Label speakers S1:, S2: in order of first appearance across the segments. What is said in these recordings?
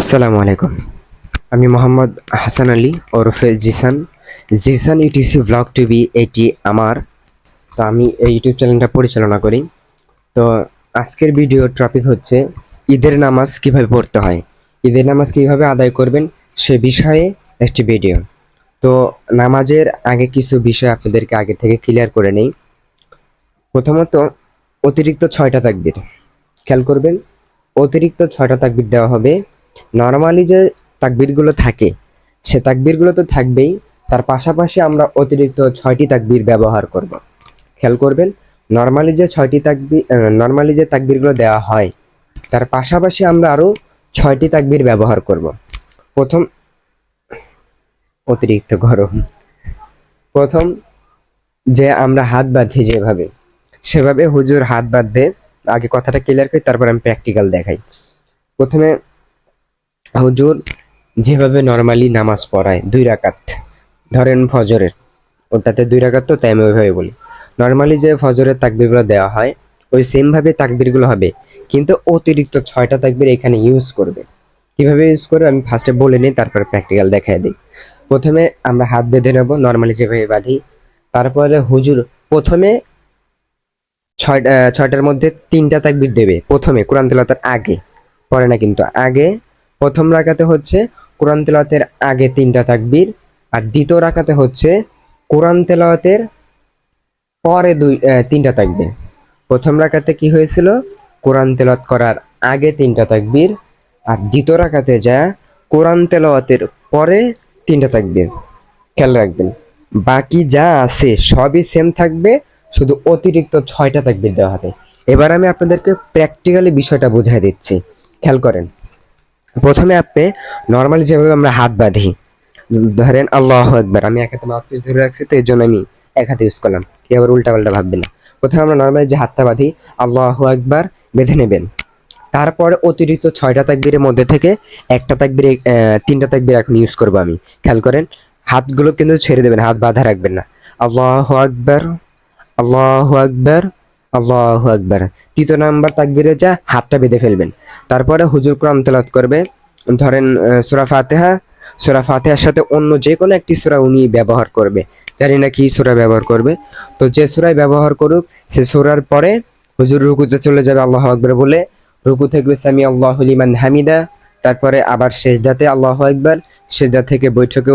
S1: আসসালামু আলাইকুম। আমি মোহাম্মদ হাসান আলী, ওরফে Jisan. Jisan UTC blog TV এটি আমার। তো আমি এই ইউটিউব চ্যানেলটা পরিচালনা করি। তো আজকের ভিডিও টপিক হচ্ছে ঈদের নামাজ কীভাবে পড়তে হয়। ঈদের নামাজ কীভাবে আদায় করবেন সে বিষয়ে একটি ভিডিও তো নামাজের আগে কিছু বিষয় আপনাদেরকে আগে থেকে ক্লিয়ার করে নেই। প্রথমত, অতিরিক্ত ছয়টা তাকবির। খেয়াল করবেন, অতিরিক্ত ছয়টা তাকবির দেওয়া হবে। নর্মালি যে তাকবিরগুলো থাকে, সে তাকবিরগুলো তো থাকবেই। তার পাশাপাশি আমরা অতিরিক্ত ছয়টি তাকবির ব্যবহার করব। খেয়াল করবেন নর্মালি যে ছয়টি তাকবির নর্মালি যে তাকবিরগুলো দেওয়া হয়, তার পাশাপাশি আমরা আরও ছয়টি তাকবির ব্যবহার করব। প্রথম, অতিরিক্ত গরম। প্রথম, যে আমরা হাত বাঁধি যেভাবে, সেভাবে হুজুর হাত বাঁধবে। আগে কথাটা ক্লিয়ার করি, তারপর আমি প্র্যাকটিক্যাল দেখাই। প্রথমে হুজুর, যেভাবে নর্মালি নামাজ পড়ায়, দুই রাকাত। ধরেন ফজরের, ওটাতে দুই রাকাত তো, তাই আমি ওইভাবে বলি। নর্মালি যে ফজরের তাকবিরগুলো দেওয়া হয়, ওই সেমভাবে তাকবিরগুলো হবে, কিন্তু অতিরিক্ত ছয়টা তাকবির এখানে ইউজ করবে। কীভাবে ইউজ করবে, আমি ফার্স্টে বলে নিই, তারপরে প্র্যাকটিক্যাল দেখাই দিই। প্রথমে আমরা হাত বেঁধে নেব নর্মালি যেভাবে বাঁধি। তারপরে হুজুর প্রথমে ছয়টা ছয়টার মধ্যে তিনটা তাকবির দেবে, প্রথমে, কোরআন তেলাওয়াতের আগে। পরে না কিন্তু আগে। প্রথম রাখাতে হচ্ছে কোরআন তেলাওয়াতের আগে তিনটা তাকবির, আর দ্বিতীয় রাকাতে হচ্ছে কোরআন তেলাওয়াতের পরে দুই তিনটা তাকবির। প্রথম রাকাতে কি হয়েছিল? কোরআন তেলাওয়াত করার আগে তিনটা তাকবির, আর দ্বিতীয় রাকাতে যা কোরআন তেলাওয়াতের পরে তিনটা তাকবির। খেয়াল রাখবেন, বাকি যা আছে সবই সেম থাকবে, শুধু অতিরিক্ত ছয়টা তাকবির দেওয়া হবে। এবার আমি আপনাদেরকে প্র্যাকটিক্যালি বিষয়টা বুঝাই দিচ্ছি। খেয়াল করেন প্রথমে আপনি নর্মালি যেভাবে আমরা হাত বাঁধি, ধরেন আল্লাহ একবার আমি এক হাতে মাউথপিস ধরে রাখছি, তো এর জন্য আমি এক হাতে ইউজ করলাম কি আবার উল্টা পাল্টা ভাববেন না। প্রথমে আমরা নর্মালি যে হাতটা বাঁধি, আল্লাহ একবার বেঁধে নেবেন। তারপরে অতিরিক্ত ছয়টা তাকবীরের মধ্যে থেকে একটা তাকবীর তিনটা তাকবীর এখন ইউজ করব আমি। খেয়াল করেন, হাতগুলো কিন্তু ছেড়ে দেবেন, হাত বাঁধা রাখবেন না। আল্লাহ আকবার আল্লাহ আকবার আল্লাহ আকবার। তৃতীয় নাম্বার তাকবীরে যা, হাতটা বেঁধে ফেলবেন। তারপরে হুজুর কোরআন তেলাওয়াত করবে। ধরেন সূরা ফাতিহা। সূরা ফাতিহার সাথে অন্য যে কোনো একটি সূরা উনি ব্যবহার করবে। জানি না কি সূরা ব্যবহার করবে। তো যে সূরায় ব্যবহার করুক, সে সূরার পরে হুজুর রুকুতে চলে যাবে, আল্লাহ আকবার বলে, রুকু থেকে সামি আল্লাহ লিমান হামিদা। তারপরে আবার সেজদাতে আল্লাহ আকবার, সেজদা থেকে বৈঠকে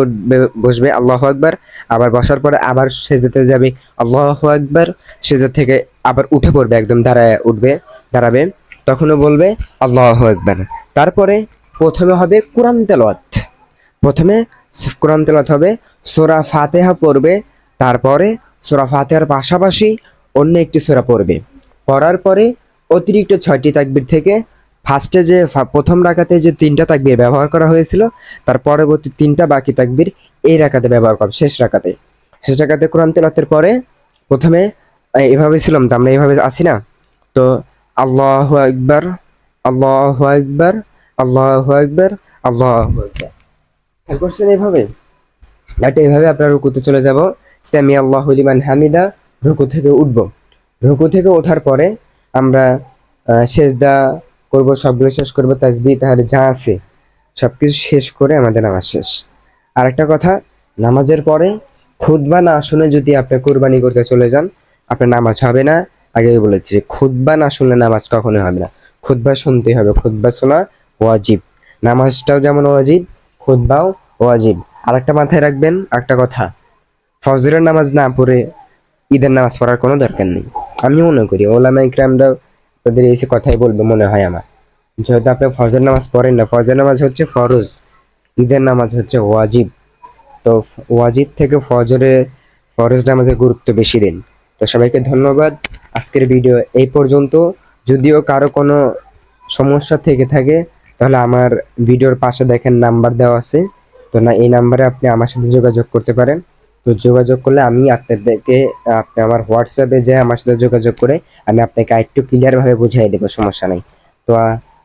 S1: বসবে আল্লাহ আকবার, আবার বসার পরে আবার সেজদাতে যাবে আল্লাহ আকবার, সেজদা থেকে আবার উঠে পড়বে, একদম দাঁড়ায় উঠবে, দাঁড়াবে, তখনও বলবে আল্লাহ আকবার। তারপরে প্রথমে হবে কোরআন তেলত প্রথমে কোরআন তেলত হবে, সোরা ফাতেহা পড়বে, তারপরে সোরা ফাতেহার পাশাপাশি অন্য একটি সোরা পড়বে। পড়ার পরে অতিরিক্ত ছয়টি তাকবির থেকে ফার্স্টে যে প্রথম রাকাতে যে তিনটা তাকবির ব্যবহার করা হয়েছিল, তার পরবর্তী তিনটা বাকি তাকবির এই রাকাতে ব্যবহার করবে শেষ রাখাতে। শেষ রাকাতে কোরআন তেলাওয়াতের পরে প্রথমে এভাবে ছিলাম তো, আমরা এইভাবে আছি না। তো আল্লাহ একবার আল্লাহ একবার আল্লাহ একবার আল্লাহ খেয়াল করছেন এইভাবে এটা এইভাবে আপনার রুকুতে চলে যাব। সামি আল্লাহ লিমান হামিদা, রুকু থেকে উঠব। রুকু থেকে ওঠার পরে আমরা সেজদা করব, সবগুলো শেষ করব তাসবি তাহলে যা আছে সবকিছু শেষ করে আমাদের নামাজ শেষ। আর একটা কথা, নামাজের পরে খুতবা না শুনে যদি আপনি কোরবানি করতে চলে যান, আপনার নামাজ হবে না। আগেই বলেছি, খুতবা না শুনলে নামাজ কখনোই হবে না। খুতবা শুনতেই হবে, খুতবা শোনা ওয়াজিব। নামাজটাও যেমন ওয়াজিব, খুতবাও ওয়াজিব। আরেকটা মাথায় রাখবেন, একটা কথা, ফজরের নামাজ না পড়ে ঈদের নামাজ পড়ার কোনো দরকার নেই। আমি মনে করি ওলামা ইকরামরা তাদের এসে কথাই বলবে মনে হয় আমার। যেহেতু আপনি ফজর নামাজ পড়েন না, ফজর নামাজ হচ্ছে ফরজ, ঈদের নামাজ হচ্ছে ওয়াজিব। তো ওয়াজিব থেকে ফজরে, ফরজ নামাজের গুরুত্ব বেশি দিন। তো সবাইকে ধন্যবাদ। আজকের ভিডিও এই পর্যন্ত। যদিও কারও কোনো সমস্যা থেকে থাকে, তাহলে আমার ভিডিওর পাশে দেখেন নাম্বার দেওয়া আছে। তো না, এই নাম্বারে আপনি আমার সাথে যোগাযোগ করতে পারেন। তো যোগাযোগ করলে আমি আপনাদেরকে, আপনি আমার হোয়াটসঅ্যাপে যে আমার সাথে যোগাযোগ করে আমি আপনাকে আরেকটু ক্লিয়ারভাবে বুঝিয়ে দেবো, সমস্যা নেই। তো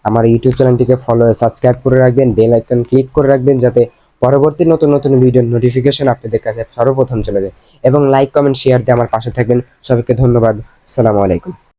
S1: আমার ইউটিউব চ্যানেলটিকে ফলো সাবস্ক্রাইব করে রাখবেন বেল আইকন ক্লিক করে রাখবেন যাতে পরবর্তী নতুন নতুন ভিডিওর নোটিফিকেশন আপনাদের কাছে সর্বপ্রথম চলে যায়। এবং লাইক কমেন্ট শেয়ার দিয়ে আমার পাশে থাকবেন। সবাইকে ধন্যবাদ। আসসালামু আলাইকুম।